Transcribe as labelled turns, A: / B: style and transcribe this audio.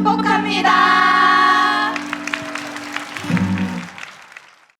A: 행복합니다.